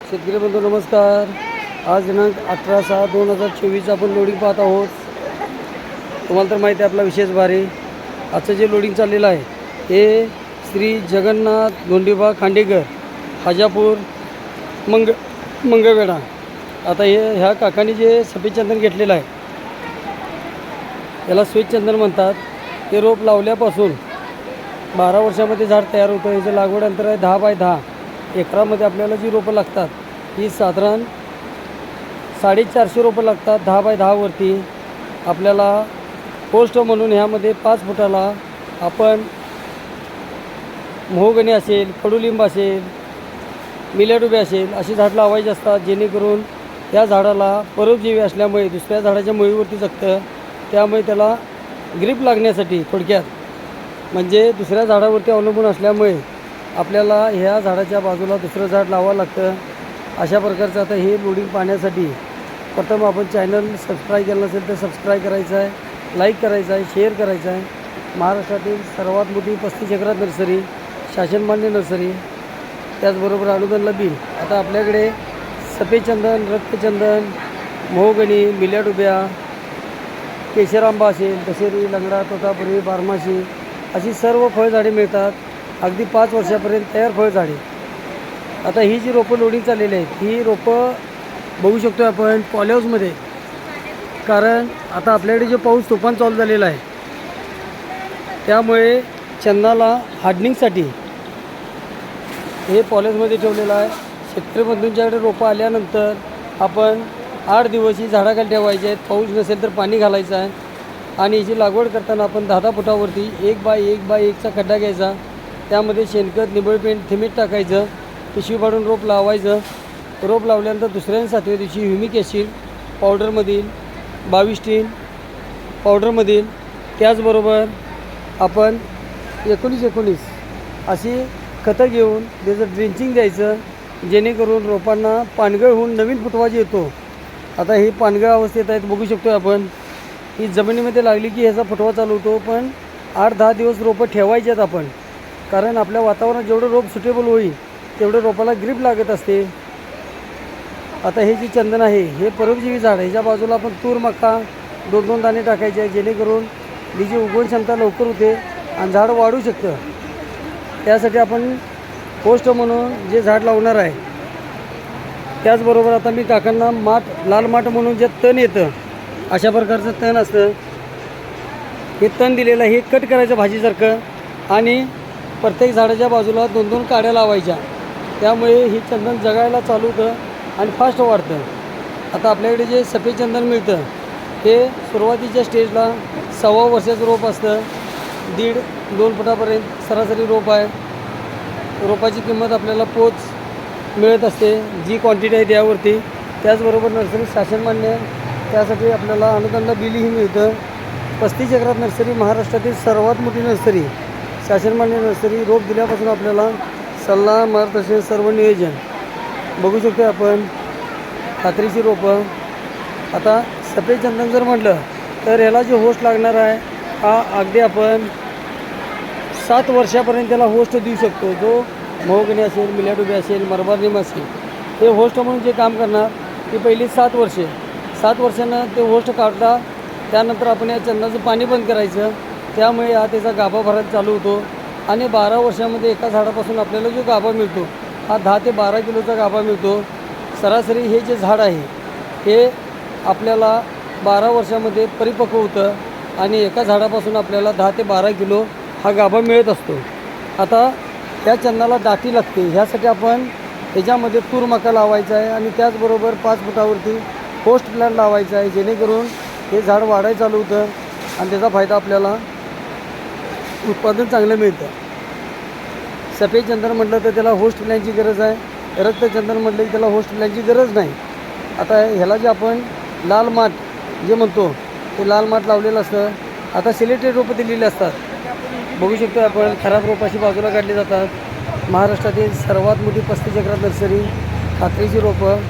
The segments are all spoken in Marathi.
शेतकरी बंधू नमस्कार. आज दिनांक अठरा सहा दोन हजार चोवीस आपण लोडिंग पाहत आहोत. तुम्हाला तर माहिती आहे आपला विशेष भारी आजचं जे लोडिंग चाललेलं आहे हे श्री जगन्नाथ गोंडीबा खांडेकर हाजापूर मंग मंगळवेढा. आता हे ह्या काकांनी जे सफेद चंदन घेतलेलं आहे याला स्वेत चंदन म्हणतात. ते रोप लावल्यापासून बारा वर्षामध्ये झाड तयार होतं. याचं लागवड अंतर आहे दहा बाय दहा. एकरामध्ये आपल्याला जी रोपं लागतात ही साधारण साडेचारशे रोपं लागतात दहा बाय दहावरती आपल्याला पोस्ट म्हणून ह्यामध्ये पाच फुटाला आपण मोहगणी असेल कडुलिंब असेल मिल्याडुबे असेल अशी झाड लावायची असतात जेणेकरून त्या झाडाला परोपजीवी असल्यामुळे दुसऱ्या झाडाच्या मुळीवरती जगतं त्यामुळे त्याला ग्रीप लागण्यासाठी थोडक्यात. म्हणजे दुसऱ्या झाडावरती अवलंबून असल्यामुळे आपल्याला ह्या झाडाच्या बाजूला दुसरं झाड लावावं लागतं. अशा प्रकारचं आता हे लोडिंग पाहण्यासाठी प्रथम आपण चॅनल सबस्क्राईब केलं नसेल तर सबस्क्राईब करायचं आहे लाईक करायचं आहे शेअर करायचं आहे. महाराष्ट्रातील सर्वात मोठी पस्तीस एकरात नर्सरी शासनमान्य नर्सरी त्याचबरोबर अनुदानला बिल आता आपल्याकडे सफेद चंदन रक्तचंदन मोहगणी मिल्याडुब्या केशर आंबा असेल दशेरी लंगडा तोतापुरी बारमाशी अशी सर्व फळझाडे मिळतात. अगदी पाच वर्षापर्यंत तयार फळझाडे. आता ही जी रोपं लोडिंग चाललेली आहेत ही रोपं बघू शकतो आपण पॉलिहाऊसमध्ये कारण आता आपल्याकडे जे पाऊस तुफान चालू झालेला आहे त्यामुळे चन्नाला हार्डनिंगसाठी हे पॉलिहाऊसमध्ये ठेवलेलं आहे. शेतकरीबंधूंच्याकडे रोपं आल्यानंतर आपण आठ दिवस ही झाडाखाली ठेवायची आहेत. पाऊस नसेल तर पाणी घालायचं आहे. आणि हिची लागवड करताना आपण दहा दहा फुटावरती एक बाय एक बाय एकचा खड्डा घ्यायचा. त्यामध्ये शेणखत निबळ पेंट थिमीट टाकायचं पिशवी पाडून रोप लावायचं. रोप लावल्यानंतर दुसऱ्या सातव्या दिवशी ह्युमिक ॲसिड पावडरमधील बावीस टीन पावडरमधील त्याचबरोबर आपण एकोणीस एकोणीस अशी खतं घेऊन त्याचं ड्रिंचिंग द्यायचं जेणेकरून रोपांना पानगळ होऊन नवीन फुटवा जे येतो. आता ही पानगळ अवस्थेत आहेत बघू शकतो आपण. ही जमिनीमध्ये लागली की ह्याचा फुटवा चालू होतो पण आठ दहा दिवस रोपं ठेवायची आहेत आपण. कारण आपल्या वातावरणात जेवढं रोप सुटेबल होईल तेवढं रोपाला ग्रीप लागत असते. आता हे जे चंदन आहे हे परोपजीवी झाड ह्याच्या बाजूला आपण तूर मका दोन दोन दाणे टाकायचे जेणेकरून तिची उगवण क्षमता लवकर होते आणि झाड वाढू शकतं. त्यासाठी आपण पोस्ट म्हणून जे झाड लावणार आहे त्याचबरोबर आता मी काकांना माठ लाल माठ म्हणून जे तण येतं अशा प्रकारचं तण असतं. हे तण दिलेलं हे कट करायचं भाजीसारखं आणि प्रत्येक झाडाच्या बाजूला दोन दोन काड्या लावायच्या. त्यामुळे ही चंदन जगायला चालू होतं आणि फास्ट वाढतं. आता आपल्याकडे जे सफेद चंदन मिळतं ते सुरुवातीच्या स्टेजला सव्वा वर्षाचं रोप असतं. दीड दोन फुटापर्यंत सरासरी रोप आहे. रोपाची किंमत आपल्याला पोच मिळत असते जी क्वांटिटी आहे त्यावरती. त्याचबरोबर नर्सरी शासनमान्य त्यासाठी आपल्याला अनुदानला बिलही मिळतं. पस्तीस एकरात नर्सरी महाराष्ट्रातील सर्वात मोठी नर्सरी. शासनमान्य नर्सरी रोप दिल्यापासून आपल्याला सल्ला मार्गदर्शन सर्व नियोजन. बघू शकतो आपण खात्रीची रोपं. आता सफेद चंदन जर म्हटलं तर ह्याला जे होस्ट लागणार आहे हा अगदी आपण सात वर्षापर्यंत त्याला होस्ट देऊ शकतो. जो मोहगणी असेल मिल्याडुबे असेल मरबार असेल हे होस्ट म्हणून जे काम करणार ती पहिली सात वर्षे. सात वर्षानं ते होस्ट काढता त्यानंतर आपण या चंदनाचं पाणी बंद करायचं. त्यामुळे हा त्याचा गाभा भरायला चालू होतो. आणि बारा वर्षामध्ये एका झाडापासून आपल्याला जो गाभा मिळतो हा दहा ते बारा किलोचा गाभा मिळतो. सरासरी हे जे झाड आहे हे आपल्याला बारा वर्षामध्ये परिपक्व होतं आणि एका झाडापासून आपल्याला दहा ते बारा किलो हा गाभा मिळत असतो. आता त्या चंदनाला दाटी लागते ह्यासाठी आपण त्याच्यामध्ये तूर मका लावायचा आहे आणि त्याचबरोबर पाच फुटावरती पोस्ट प्लॅन लावायचा आहे जेणेकरून हे झाड वाढायला चालू होतं आणि त्याचा फायदा आपल्याला उत्पादन चांगलं मिळतं. सफेद चंदन म्हटलं तर त्याला होस्ट प्लॅनची गरज आहे. रक्तचंदन म्हटलं की त्याला होस्ट प्लॅनची गरज नाही. आता ह्याला जे आपण लाल माठ जे म्हणतो ते लाल माठ लावलेलं असतं. आता सिलेक्टेड रोपं दिलेली असतात. बघू शकतो आपण खराब रोपाशी बाजूला काढली जातात. महाराष्ट्रातील सर्वात मोठी पस्तीस नर्सरी खात्रीची रोपं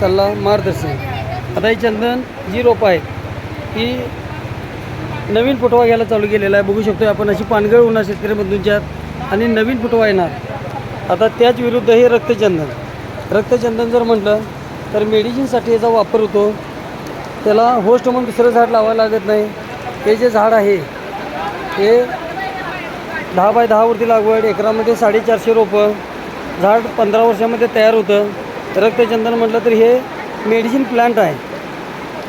सल्ला मार्गदर्शन. आता ही चंदन जी रोपं आहेत ही नवीन पुटवा घ्यायला चालू केलेला आहे. बघू शकतो आपण अशी पानगळ होणार शेतकरी बंधूंच्यात आणि नवीन पुटवा येणार. आता त्याच विरुद्ध हे रक्तचंदन. रक्तचंदन जर म्हटलं तर मेडिसिनसाठी याचा वापर होतो. त्याला होस्ट म्हणून दुसरं झाड लावायला लागत नाही. हे जे झाड आहे हे दहा बाय दहावरती लागवड एकरामध्ये साडेचारशे रोपं झाड पंधरा वर्षामध्ये तयार होतं. रक्तचंदन म्हटलं तर हे मेडिसिन प्लांट आहे.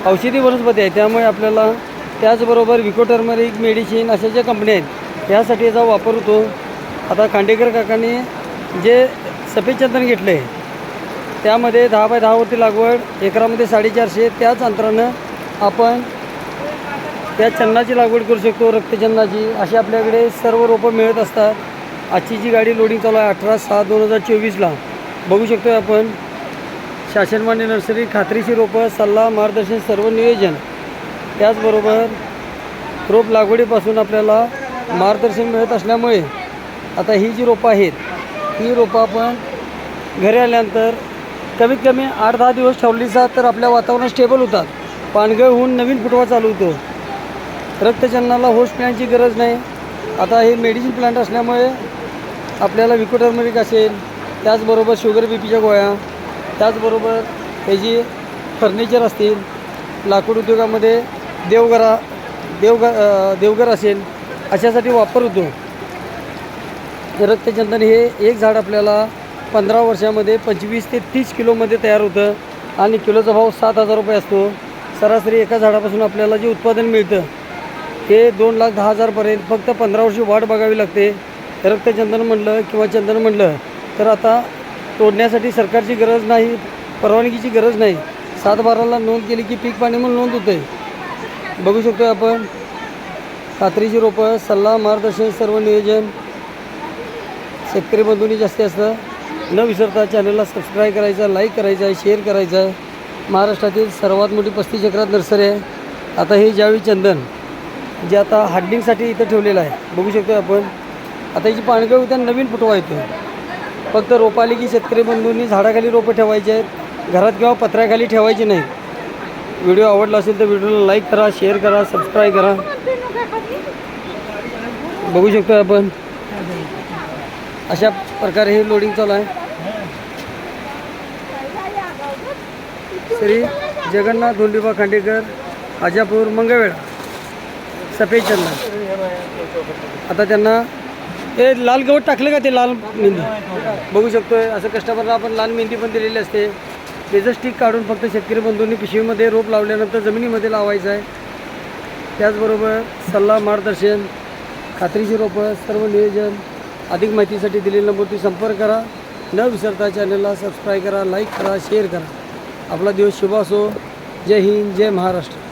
औषधी वनस्पती आहे. त्यामुळे आपल्याला त्याचबरोबर विकोटर्मरिक मेडिसिन अशा ज्या कंपन्या आहेत यासाठी याचा वापर होतो. आता खांडेकर काकांनी जे सफेद चंदन घेतलं आहे त्यामध्ये दहा बाय दहावरती लागवड एकरामध्ये साडेचारशे त्याच अंतरानं आपण त्या चन्नाची लागवड करू शकतो रक्तचन्नाची. अशी आपल्याकडे सर्व रोपं मिळत असतात. आजची जी गाडी लोडिंग चालू आहे अठरा सहा दोन हजार चोवीसला. बघू शकतो आपण शासनमान्य नर्सरी खात्रीशी रोपं सल्ला मार्गदर्शन सर्व नियोजन. त्याचबरोबर रोप लागवडीपासून आपल्याला मार्गदर्शन मिळत असल्यामुळे आता ही जी रोपं आहेत ही रोपं आपण घरी आल्यानंतर कमीत कमी आठ दहा दिवस ठेवली जात तर आपल्या वातावरण स्टेबल होतात. पानगळ होऊन नवीन फुटवा चालू होतो. रक्तचंदनाला होस्ट प्लॅनची गरज नाही. आता हे मेडिसिन प्लांट असल्यामुळे आपल्याला विकोटर्मरिक असेल त्याचबरोबर शुगर बी पीच्या गोळ्या त्याचबरोबर हे जी फर्निचर असतील लाकूड उद्योगामध्ये देवघरा देवघ देवघर असेल अशासाठी वापर होतो रक्तचंदन हे एक झाड आपल्याला पंधरा वर्षामध्ये पंचवीस ते तीस किलोमध्ये तयार होतं आणि किलोचा भाव सात हजार रुपये असतो. सरासरी एका झाडापासून आपल्याला जे उत्पादन मिळतं ते दोन लाख दहा हजारपर्यंत फक्त पंधरा वर्षी वाट बघावी लागते. रक्तचंदन म्हणलं किंवा चंदन म्हणलं तर आता तोडण्यासाठी सरकारची गरज नाही परवानगीची गरज नाही. सात बाराला नोंद केली की पीक पाणी म्हणून नोंद होते बघू शकतो आपण. कात्रीची रोपं सल्ला मार्गदर्शन सर्व नियोजन शेतकरी बंधूंनी जास्ती. असतं न विसरता चॅनलला सबस्क्राईब करायचं लाईक करायचं आहे शेअर करायचं. आहे महाराष्ट्रातील सर्वात मोठी पस्तीस चक्रात नर्सरी आहे. आता हे ज्यावेळी चंदन जे आता हार्डिंगसाठी इथं ठेवलेलं आहे बघू शकतो आपण. आता याची पाणगळ उद्या नवीन फुटवा येतो फक्त रोपाली आली की शेतकरी बंधूंनी झाडाखाली रोपं ठेवायची आहेत. घरात किंवा पत्र्याखाली ठेवायची नाही. व्हिडिओ आवडला असेल तर व्हिडिओला लाईक करा शेअर करा सबस्क्राईब करा. बघू शकतो आपण. अशा प्रकारे हे लोडिंग चालू आहे. श्री जगन्नाथ धोंडीबा खांडेकर आजापूर मंगळवेळा सफेद चंदा. आता त्यांना ते लाल गवत टाकलं का ते लाल मेहंदी? बघू शकतोय असं कस्टमरला आपण लाल मेहंदी पण दिलेली असते. त्याचं स्टिक काढून फक्त शेतकरी बंधूंनी पिशवीमध्ये रोप लावल्यानंतर जमिनीमध्ये लावायचं आहे. त्याचबरोबर सल्ला मार्गदर्शन खात्रीची रोपं सर्व नियोजन अधिक माहितीसाठी दिलेल्या नंबरवरती संपर्क करा. न विसरता चॅनलला सबस्क्राईब करा लाईक करा शेअर करा. आपला दिवस शुभ असो. जय हिंद जय महाराष्ट्र.